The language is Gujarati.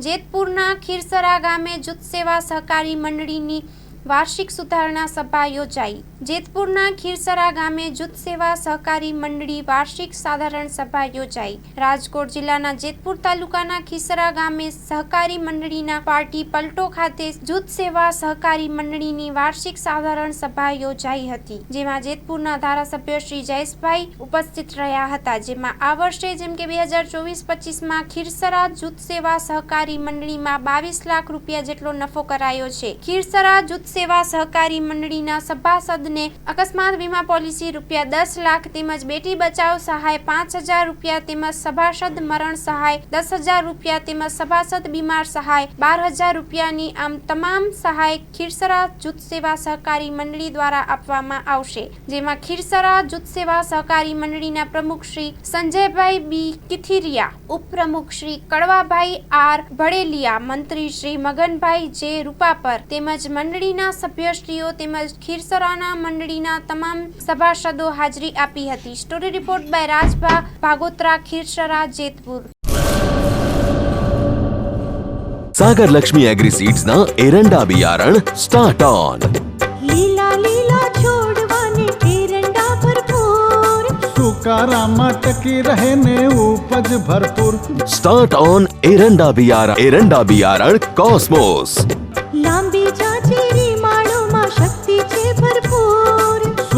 જેતપુરના ખીરસરા ગામે જૂથ સેવા સહકારી મંડળીની વાર્ષિક સુધારણા સભા યોજાઈ. જેતપુરના ખીરસરા ગામે જૂથ સેવા સહકારી મંડળી વાર્ષિક સાધારણ સભા યોજાઈ. રાજકોટ જિલ્લાના જેતપુર તાલુકાના ખીસરા ગામે સહકારી મંડળીના પાર્ટી પલટો ખાતે જૂથ સેવા સહકારી મંડળીની વાર્ષિક સાધારણ સભા યોજાઈ હતી, જેમાં જેતપુરના ધારાસભ્ય શ્રી જયેશભાઈ ઉપસ્થિત રહ્યા હતા. જેમાં આ વર્ષે જેમ કે બે હજાર ચોવીસ પચીસમાં ખીરસરા જૂથ સેવા સહકારી મંડળીમાં બાવીસ લાખ રૂપિયા જેટલો નફો કરાયો છે. ખીરસરા જૂથ સેવા સહકારી મંડળીના સભાસદને અકસ્માત વીમા પોલિસી રૂપિયા દસ લાખ તેમજ બેટી બચાવ સહાય પાંચ હજાર રૂપિયા તેમજ સભાસદ મરણ સહાય દસ હજાર રૂપિયા તેમજ સભાસદ બીમાર સહાય બાર હજાર રૂપિયાની આમ તમામ સહાય ખીરસરા જૂથ સેવા સહકારી મંડળી દ્વારા આપવામાં આવશે. જેમાં ખીરસરા જૂથ સેવા સહકારી મંડળીના પ્રમુખ શ્રી સંજયભાઈ બી કિથિરિયા, ઉપપ્રમુખ શ્રી કડવાભાઈ આર ભડેલિયા, મંત્રી શ્રી મગનભાઈ જે રૂપાપર તેમજ મંડળીના सभ्यश्रीओ खीरसरा मंडली सभासदों हाजरी आपी थी story report by Rajbhag Bhagotara Khirsara Jetpur Sagar Lakshmi agri seeds ना एरंडा बियारण स्टार्ट ऑन लीला लीला छोड़वाने एरंडा भरपूर सुकारा मटकी रहने उपज भरपूर स्टार्ट ऑन एरंडा बियारण एरंडा बियारण कॉस्मोस